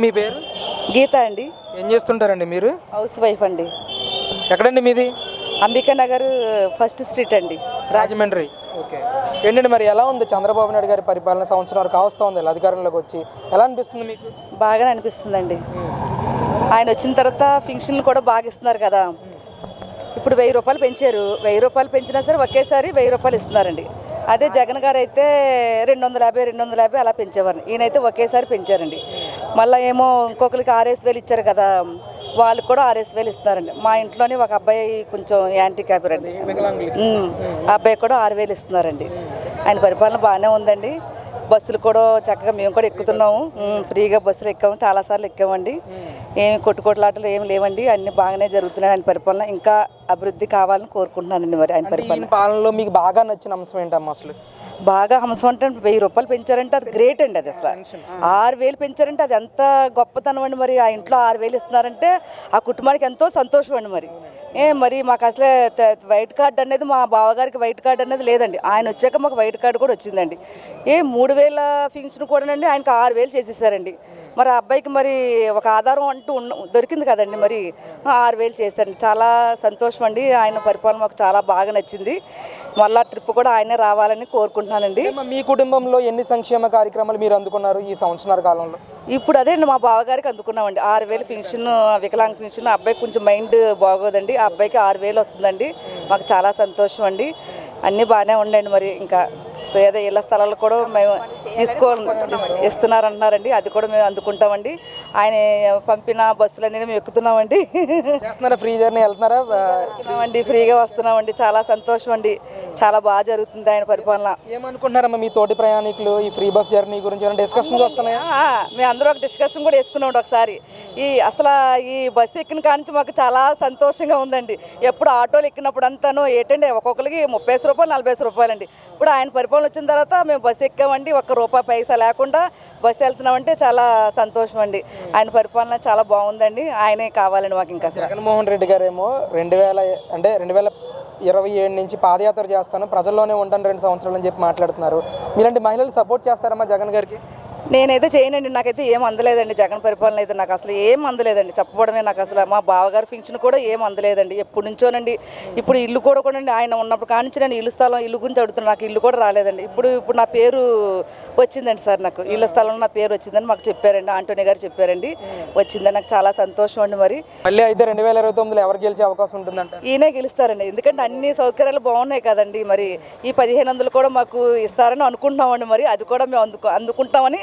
మీ పేరు? గీత అండి. ఏం చేస్తుంటారండి మీరు? హౌస్ వైఫ్ అండి. ఎక్కడండి మీది? అంబికా నగర్ ఫస్ట్ స్ట్రీట్ అండి. రాజమండ్రి. ఓకే. ఏంటండి మరి ఎలా ఉంది చంద్రబాబు నాయుడు గారి పరిపాలన సంవత్సరాలు కావస్తా ఉంది? అధికారంలోకి వచ్చి? ఎలా అనిపిస్తుంది మీకు? బాగానే అనిపిస్తుందండి. ఆయన వచ్చిన తర్వాత ఫింక్షన్లు కూడా బాగా ఇస్తున్నారు కదా. ఇప్పుడు వెయ్యి రూపాయలు పెంచారు. వెయ్యి రూపాయలు పెంచినా సరే ఒకేసారి వెయ్యి రూపాయలు ఇస్తున్నారండి. అదే జగన్ గారు అయితే రెండు వందల యాభై రెండు వందల యాభై అలా పెంచేవారు. ఈయనైతే ఒకేసారి పెంచారండి. మళ్ళీ ఏమో ఇంకొకరికి ఆరేసి వేలు ఇచ్చారు కదా వాళ్ళకి కూడా ఆరేసి వేలు ఇస్తున్నారండి. మా ఇంట్లోనే ఒక అబ్బాయి కొంచెం యాంటీ క్యాపర్ అండి అబ్బాయి కూడా ఆరు వేలు ఇస్తున్నారండి. ఆయన పరిపాలన బాగానే ఉందండి. బస్సులు కూడా చక్కగా మేము కూడా ఎక్కుతున్నాము. ఫ్రీగా బస్సులు ఎక్కాము. చాలాసార్లు ఎక్కామండి. ఏమి కొట్టుకోట్లాటలు ఏమి లేవండి. అన్ని బాగానే జరుగుతున్నాయి ఆయన పరిపాలన. ఇంకా అభివృద్ధి కావాలని కోరుకుంటున్నానండి మరి ఆయన పరిపాలన. పాలనలో మీకు బాగా నచ్చిన అంశం ఏంటమ్మా అసలు? బాగా హంసం అంటే వెయ్యి రూపాయలు పెంచారంటే అది గ్రేట్ అండి అది అసలు. ఆరు వేలు పెంచారంటే అది ఎంత గొప్పతనం అండి మరి. ఆ ఇంట్లో ఆరు వేలు ఇస్తున్నారంటే ఆ కుటుంబానికి ఎంతో సంతోషం అండి మరి. ఏ మరి మాకు అసలే వైట్ కార్డ్ అనేది మా బావగారికి వైట్ కార్డ్ అనేది లేదండి. ఆయన వచ్చాక మాకు వైట్ కార్డు కూడా వచ్చిందండి. ఏ మూడు వేల ఫింక్షన్ కూడానండి ఆయనకి ఆరు వేలు చేసేసారండి. మరి ఆ అబ్బాయికి మరి ఒక ఆధారం అంటూ ఉన్న దొరికింది కదండి మరి ఆరు వేలు చేశారండి. చాలా సంతోషం అండి ఆయన పరిపాలన మాకు చాలా బాగా నచ్చింది. మళ్ళా ట్రిప్ కూడా ఆయనే రావాలని కోరుకుంటున్నానండి. మీ కుటుంబంలో ఎన్ని సంక్షేమ కార్యక్రమాలు మీరు అందుకున్నారు ఈ సంవత్సరాల కాలంలో? ఇప్పుడు అదే అండి మా బావగారికి అందుకున్నామండి. ఆరు వేలు పెన్షన్ వికలాంగ పెన్షన్ అబ్బాయికి కొంచెం మైండ్ బాగోదండి. ఆ అబ్బాయికి ఆరు వేలు వస్తుందండి. మాకు చాలా సంతోషం అండి. అన్నీ బాగానే ఉండండి మరి. ఇంకా ఏదో ఇళ్ళ స్థలాలు కూడా మేము తీసుకో ఇస్తున్నారంటున్నారండి అది కూడా మేము అందుకుంటామండి. ఆయన పంపిన బస్సులన్నీ మేము ఎక్కుతున్నామండి. చేస్తున్నారా? ఫ్రీ జర్నీ వెళ్తున్నారా? వస్తున్నామండి. ఫ్రీగా వస్తున్నామండి. చాలా సంతోషం అండి చాలా బాగా జరుగుతుంది ఆయన పరిపాలన. ఏమనుకుంటున్నారమ్మా మీ తోటి ప్రయాణికులు? ఈ ఫ్రీ బస్ జర్నీ గురించి ఏమైనా డిస్కషన్స్ వస్తున్నాయా? మేము అందరూ ఒక డిస్కషన్ కూడా వేసుకున్నాం ఒకసారి. ఈ అసలు ఈ బస్సు ఎక్కిన కానించి మాకు చాలా సంతోషంగా ఉందండి. ఎప్పుడు ఆటోలు ఎక్కినప్పుడు అంతాను ఏంటండి ఒక్కొక్కరికి ముప్పై రూపాయలు నలభై రూపాయలు అండి ఇప్పుడు ఆయన పరిపాలన వచ్చిన తర్వాత మేము బస్సు ఎక్కామండి. ఒక్క రూపాయి పైసా లేకుండా బస్సు వెళ్తున్నామంటే చాలా సంతోషం అండి ఆయన పరిపాలన చాలా బాగుందండి. ఆయనే కావాలండి మాకు ఇంకా జగన్మోహన్ రెడ్డి గారేమో రెండు వేల అంటే రెండు వేల ఇరవై ఏడు నుంచి పాదయాత్ర చేస్తాను. ప్రజల్లోనే ఉంటాను రెండు సంవత్సరాలు అని చెప్పి మాట్లాడుతున్నారు. మీలాంటి మహిళలు సపోర్ట్ చేస్తారమ్మా జగన్ గారికి? నేనైతే చేయనండి నాకైతే ఏం అందలేదండి. జగన్ పరిపాలన అయితే నాకు అసలు ఏం అందలేదండి. చెప్పడమే నాకు అసలు మా బావగారి ఫింక్షన్ కూడా ఏం అందలేదండి. ఎప్పటి నుంచోనండి ఇప్పుడు ఇల్లు కూడా కూడా ఆయన ఉన్నప్పుడు కానించి నేను ఇల్లు స్థలం ఇల్లు గురించి అడుగుతున్నాను నాకు ఇల్లు కూడా రాలేదండి. ఇప్పుడు ఇప్పుడు నా పేరు వచ్చిందండి సార్ నాకు. ఇళ్ళ స్థలంలో నా పేరు వచ్చిందని మాకు చెప్పారండి ఆంటోనీ గారు చెప్పారండి. వచ్చిందని నాకు చాలా సంతోషం అండి మరి. మళ్ళీ అయితే రెండు వేల ఇరవై తొమ్మిదిలో ఎవరు గెలిచే అవకాశం ఉంటుందంట ఈయనే గెలుస్తారండి. ఎందుకంటే అన్ని సౌకర్యాలు బాగున్నాయి కదండి మరి. ఈ పదిహేను వందలు కూడా మాకు ఇస్తారని అనుకుంటున్నామండి మరి. అది కూడా మేము అందుకు అందుకుంటామని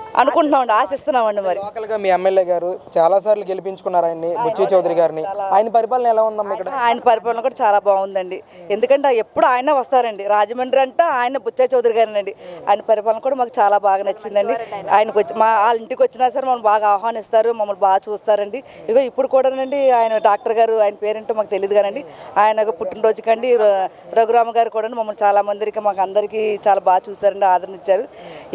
అనుకుంటున్నామండి ఆశిస్తున్నామండి మరి. లోకల్గా మీ ఎమ్మెల్యే గారు చాలా సార్లు గెలిపించుకున్నారు ఆయన్ని బుచ్చి చౌదరి గారిని. ఆయన పరిపాలన ఎలా ఉందమ్మా ఇక్కడ? ఆయన పరిపాలన కూడా చాలా బాగుందండి. ఎందుకంటే ఎప్పుడు ఆయన వస్తారండి. రాజమండ్రి అంటే ఆయన బుచ్చయ్య చౌదరి గారేనండి. ఆయన పరిపాలన కూడా మాకు చాలా బాగా నచ్చిందండి. ఆయనకు వచ్చి మా వాళ్ళ ఇంటికి వచ్చినా సరే మమ్మల్ని బాగా ఆహ్వానిస్తారు మమ్మల్ని బాగా చూస్తారండి. ఇగో ఇప్పుడు కూడానండి ఆయన డాక్టర్ గారు ఆయన పేరేంటో మాకు తెలియదు కానండి. ఆయన పుట్టినరోజు కండి రఘురామ గారు కూడా మమ్మల్ని చాలా మందికి మాకు అందరికీ చాలా బాగా చూసారండి ఆదరణ ఇచ్చారు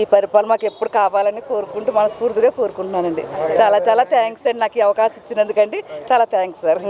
ఈ పరిపాలన మాకు ఎప్పుడు కావాలని కోరుకుంటూ మనస్ఫూర్తిగా కోరుకుంటున్నానండి. చాలా చాలా థ్యాంక్స్ అండి. నాకు ఈ అవకాశం ఇచ్చినందుకండి. చాలా థ్యాంక్స్ సార్